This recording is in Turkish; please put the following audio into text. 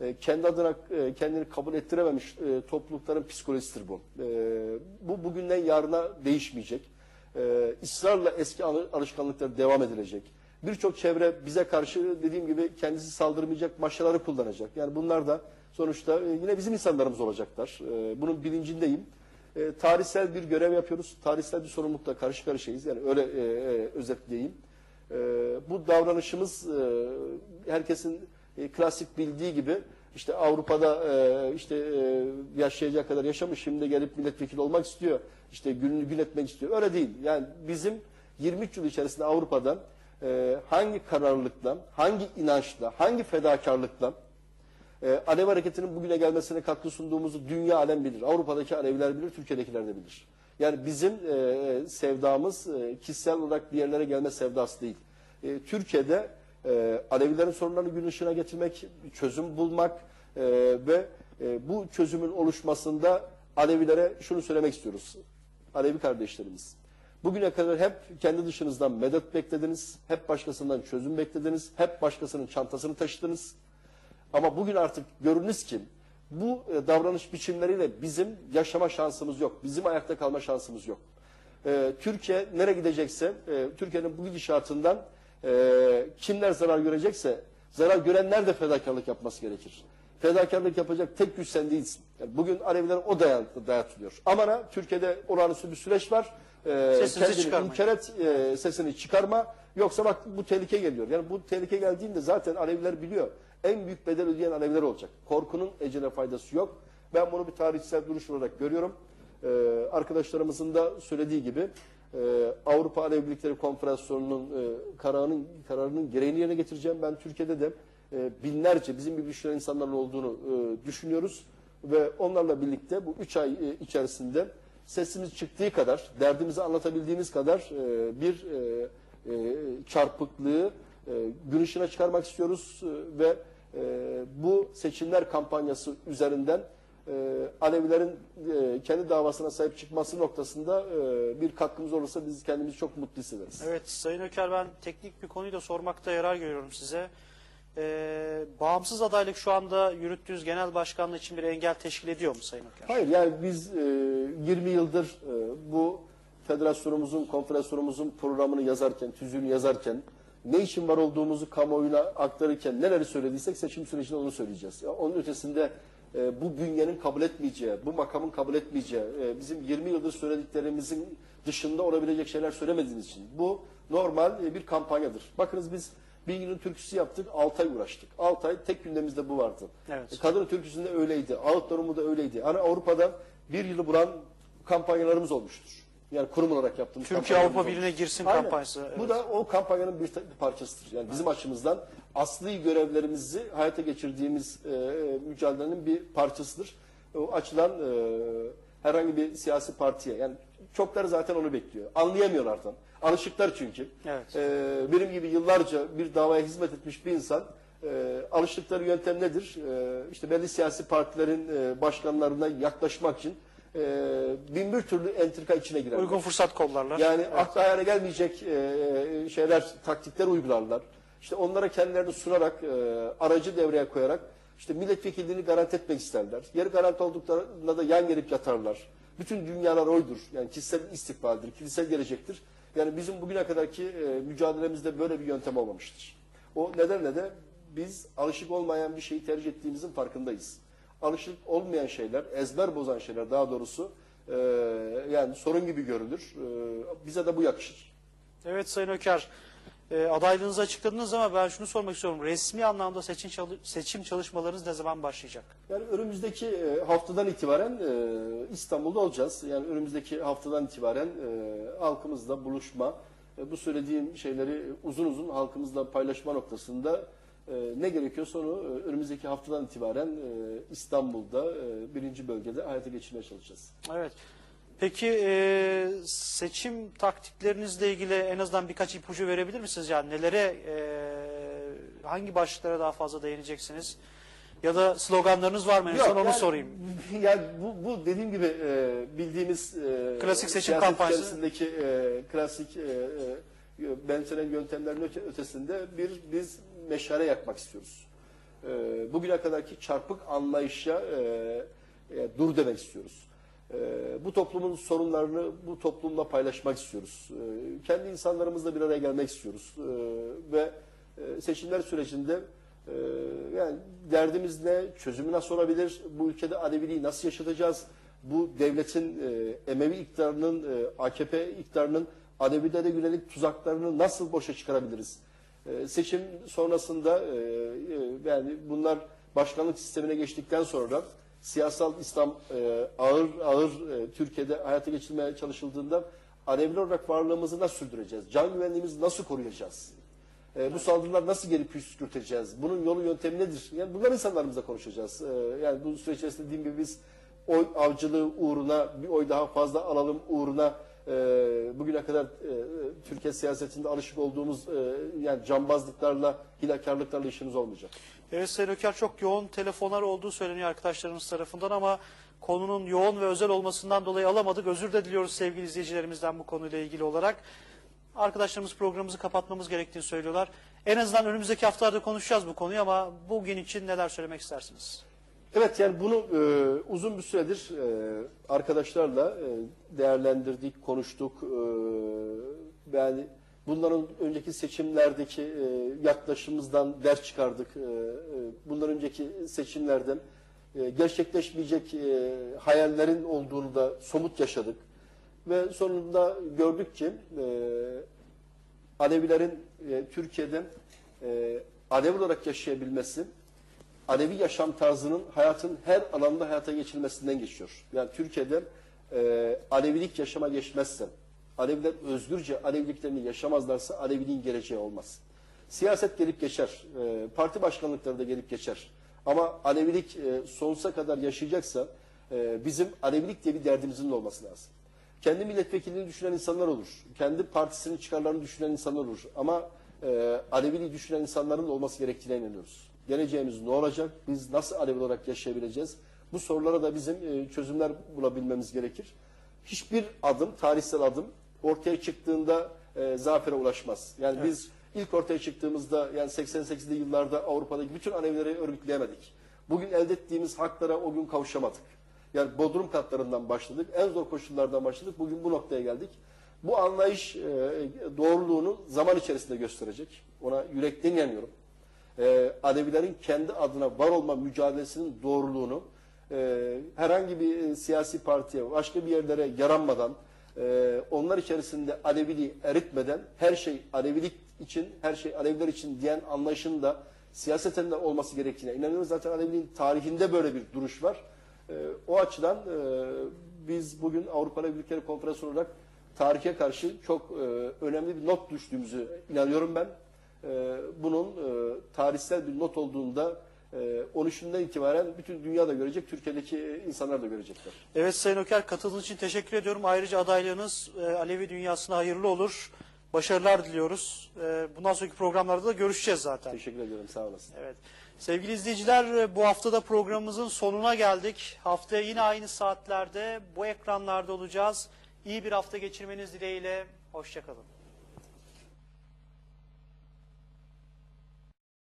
E, kendi adına e, kendini kabul ettirememiş e, toplulukların psikolojisidir bu. Bu bugünden yarına değişmeyecek. Israrla eski alı- alışkanlıkları devam edilecek. Birçok çevre bize karşı dediğim gibi kendisi saldırmayacak maşaları kullanacak. Yani bunlar da sonuçta yine bizim insanlarımız olacaklar. Bunun bilincindeyim. Tarihsel bir görev yapıyoruz. Tarihsel bir sorumlulukla karşı karşıyayız. Yani öyle özetleyeyim. Bu davranışımız herkesin e, klasik bildiği gibi işte Avrupa'da e, işte e, yaşayacak kadar yaşamış şimdi gelip milletvekili olmak istiyor. İşte gününü gün etmek istiyor. Öyle değil. Yani bizim 23 yıl içerisinde Avrupa'dan e, hangi kararlılıkla, hangi inançla, hangi fedakarlıkla e, Alev hareketinin bugüne gelmesine katkı sunduğumuzu dünya alem bilir. Avrupa'daki Aleviler bilir, Türkiye'dekiler de bilir. Yani bizim e, sevdamız e, kişisel olarak bir yerlere gelme sevdası değil. E, Türkiye'de e, Alevilerin sorunlarını gün ışığına getirmek, çözüm bulmak e, ve e, bu çözümün oluşmasında Alevilere şunu söylemek istiyoruz. Alevi kardeşlerimiz. Bugüne kadar hep kendi dışınızdan medet beklediniz, hep başkasından çözüm beklediniz, hep başkasının çantasını taşıdınız. Ama bugün artık görünüz ki bu e, davranış biçimleriyle bizim yaşama şansımız yok. Bizim ayakta kalma şansımız yok. E, Türkiye nereye gidecekse, e, Türkiye'nin bu gidişatından e, kimler zarar görecekse, zarar görenler de fedakarlık yapması gerekir. Fedakarlık yapacak tek güç sen değilsin. Yani bugün Alevilere o dayan, dayatılıyor. Ama ne? Türkiye'de olağanüstü bir süreç var. E, Sesinizi kendini çıkarmayın. inkar et, e, sesini çıkarma. Yoksa bak bu tehlike geliyor. Yani bu tehlike geldiğinde zaten Aleviler biliyor. En büyük bedel ödeyen Aleviler olacak. Korkunun ecele faydası yok. Ben bunu bir tarihsel duruş olarak görüyorum. Ee, arkadaşlarımızın da söylediği gibi e, Avrupa Alevilikleri Konfederasyonu'nun e, kararının, kararının gereğini yerine getireceğim. Ben Türkiye'de de e, binlerce bizim gibi düşünen insanların olduğunu e, düşünüyoruz. Ve onlarla birlikte bu üç ay e, içerisinde sesimiz çıktığı kadar, derdimizi anlatabildiğimiz kadar e, bir e, e, çarpıklığı e, gün ışığına çıkarmak istiyoruz e, ve e, bu seçimler kampanyası üzerinden Alevilerin e, kendi davasına sahip çıkması noktasında e, bir katkımız olursa biz kendimizi çok mutlu hissederiz. Evet Sayın Öker ben teknik bir konuyu da sormakta yarar görüyorum size. Ee, bağımsız adaylık şu anda yürüttüğünüz genel başkanlığı için bir engel teşkil ediyor mu Sayın Öker? Hayır yani biz e, 20 yıldır e, bu federasyonumuzun, konfederasyonumuzun programını yazarken, tüzüğünü yazarken ne için var olduğumuzu kamuoyuna aktarırken neleri söylediysek seçim sürecinde onu söyleyeceğiz. Ya onun ötesinde e, bu bünyenin kabul etmeyeceği, bu makamın kabul etmeyeceği, e, bizim 20 yıldır söylediklerimizin dışında olabilecek şeyler söylemediğiniz için. Bu normal e, bir kampanyadır. Bakınız biz bin yılın türküsü yaptık, 6 ay uğraştık. 6 ay tek gündemimizde bu vardı. Evet. E, Kadın türküsünde öyleydi, ağıt durumu da öyleydi. Hani Avrupa'da bir yılı bulan kampanyalarımız olmuştur. Yani kurum olarak yaptığımız Türkiye Avrupa. Birliği'ne girsin Aynen. kampanyası. Bu evet. da o kampanyanın bir, parçasıdır. Yani bizim açımızdan asli görevlerimizi hayata geçirdiğimiz e, mücadelenin bir parçasıdır. O açıdan e, herhangi bir siyasi partiye yani çokları zaten onu bekliyor. Anlayamıyorlar tam. Alışıklar çünkü. Evet. E, benim gibi yıllarca bir davaya hizmet etmiş bir insan e, alıştıkları yöntem nedir? E, işte belli siyasi partilerin e, başkanlarına yaklaşmak için e, bin bir türlü entrika içine girerler. Uygun fırsat kollarlar. Yani Evet. akla hayale gelmeyecek e, şeyler, taktikler uygularlar. İşte onlara kendilerini sunarak, e, aracı devreye koyarak işte milletvekilliğini garanti etmek isterler. Yeri garanti olduklarında da yan gelip yatarlar. Bütün dünyalar oydur. Yani kişisel istikbaldir, kişisel gelecektir. Yani bizim bugüne kadarki e, mücadelemizde böyle bir yöntem olmamıştır. O nedenle de biz alışık olmayan bir şeyi tercih ettiğimizin farkındayız. Alışık olmayan şeyler, ezber bozan şeyler daha doğrusu e, yani sorun gibi görülür. E, bize de bu yakışır. Evet Sayın Öker, e, adaylığınızı açıkladınız ama ben şunu sormak istiyorum. Resmi anlamda seçim, çalı- seçim çalışmalarınız ne zaman başlayacak? Yani önümüzdeki e, haftadan itibaren e, İstanbul'da olacağız. Yani önümüzdeki haftadan itibaren e, halkımızla buluşma, e, bu söylediğim şeyleri uzun uzun halkımızla paylaşma noktasında ne gerekiyorsa onu e, önümüzdeki haftadan itibaren e, İstanbul'da e, birinci bölgede hayata geçirmeye çalışacağız. Evet. Peki e, seçim taktiklerinizle ilgili en azından birkaç ipucu verebilir misiniz? Yani nelere, e, hangi başlıklara daha fazla değineceksiniz? Ya da sloganlarınız var mı? En son onu yani- sorayım. Yani bu, bu dediğim gibi e, bildiğimiz e, Klasik seçim kampanyası. içerisindeki e, klasik e, e, benimsenen yöntemlerin öte- ötesinde bir biz meşale yakmak istiyoruz. e, bugüne kadarki çarpık anlayışa e, e, dur demek istiyoruz. E, bu toplumun sorunlarını bu toplumla paylaşmak istiyoruz. E, kendi insanlarımızla bir araya gelmek istiyoruz. E, ve e, seçimler sürecinde e, yani derdimiz ne, çözümü nasıl olabilir, bu ülkede Aleviliği nasıl yaşatacağız, bu devletin e, Emevi iktidarının, e, AKP iktidarının Alevilere yönelik tuzaklarını nasıl boşa çıkarabiliriz? E, seçim sonrasında e, e, yani bunlar başkanlık sistemine geçtikten sonra siyasal İslam e, ağır ağır Türkiye'de hayata geçirmeye çalışıldığında Aleviler olarak varlığımızı nasıl sürdüreceğiz? Can güvenliğimizi nasıl koruyacağız? E, bu saldırılar nasıl geri püskürteceğiz? Bunun yolu yöntemi nedir? Yani bunlar insanlarımızla konuşacağız. E, yani bu süreç içerisinde dediğim gibi biz oy avcılığı uğruna bir oy daha fazla alalım uğruna e, bugüne kadar e, Türkiye siyasetinde alışık olduğumuz e, yani cambazlıklarla, hilakarlıklarla işimiz olmayacak. Evet Sayın Öker çok yoğun telefonlar olduğu söyleniyor arkadaşlarımız tarafından ama konunun yoğun ve özel olmasından dolayı alamadık. Özür de diliyoruz sevgili izleyicilerimizden bu konuyla ilgili olarak. Arkadaşlarımız programımızı kapatmamız gerektiğini söylüyorlar. En azından önümüzdeki haftalarda konuşacağız bu konuyu ama bugün için neler söylemek istersiniz? Evet yani bunu e, uzun bir süredir e, arkadaşlarla e, değerlendirdik, konuştuk. E, yani bunların önceki seçimlerdeki e, yaklaşımımızdan ders çıkardık. E, e, bundan önceki seçimlerden e, gerçekleşmeyecek e, hayallerin olduğunu da somut yaşadık. Ve sonunda gördük ki e, Alevilerin e, Türkiye'de e, Alevi olarak yaşayabilmesi Alevi yaşam tarzının hayatın her alanda hayata geçirilmesinden geçiyor. Yani Türkiye'de e, Alevilik yaşama geçmezse, Aleviler özgürce Aleviliklerini yaşamazlarsa Aleviliğin geleceği olmaz. Siyaset gelip geçer, e, parti başkanlıkları da gelip geçer. Ama Alevilik e, sonsuza kadar yaşayacaksa e, bizim Alevilik diye bir derdimizin de olması lazım. Kendi milletvekilliğini düşünen insanlar olur. Kendi partisinin çıkarlarını düşünen insanlar olur. Ama e, Aleviliği düşünen insanların da olması gerektiğine inanıyoruz. Geleceğimiz ne olacak? Biz nasıl Alevi olarak yaşayabileceğiz? Bu sorulara da bizim e, çözümler bulabilmemiz gerekir. Hiçbir adım, tarihsel adım ortaya çıktığında e, zafere ulaşmaz. Yani biz ilk ortaya çıktığımızda yani 88'li yıllarda Avrupa'daki bütün Alevileri örgütleyemedik. Bugün elde ettiğimiz haklara o gün kavuşamadık. Yani bodrum katlarından başladık. En zor koşullardan başladık. Bugün bu noktaya geldik. Bu anlayış e, doğruluğunu zaman içerisinde gösterecek. Ona yürekten inanıyorum. E, Alevilerin kendi adına var olma mücadelesinin doğruluğunu e, herhangi bir e, siyasi partiye, başka bir yerlere yaranmadan, e, onlar içerisinde Aleviliği eritmeden her şey Alevilik için, her şey Aleviler için diyen anlayışın da siyaseten de olması gerektiğine inanıyoruz. Zaten Aleviliğin tarihinde böyle bir duruş var. E, o açıdan e, biz bugün Avrupa Alevi Ülkeleri Konferansı olarak tarihe karşı çok e, önemli bir not düştüğümüzü inanıyorum ben. E, bunun e, tarihsel bir not olduğunda e, 13'ünden itibaren bütün dünya da görecek, Türkiye'deki insanlar da görecekler. Evet Sayın Öker katıldığınız için teşekkür ediyorum. Ayrıca adaylığınız e, Alevi dünyasına hayırlı olur. Başarılar diliyoruz. E, bundan sonraki programlarda da görüşeceğiz zaten. Teşekkür ediyorum, sağ olasın. Evet. Sevgili izleyiciler bu haftada programımızın sonuna geldik. Haftaya yine aynı saatlerde bu ekranlarda olacağız. İyi bir hafta geçirmeniz dileğiyle. Hoşçakalın.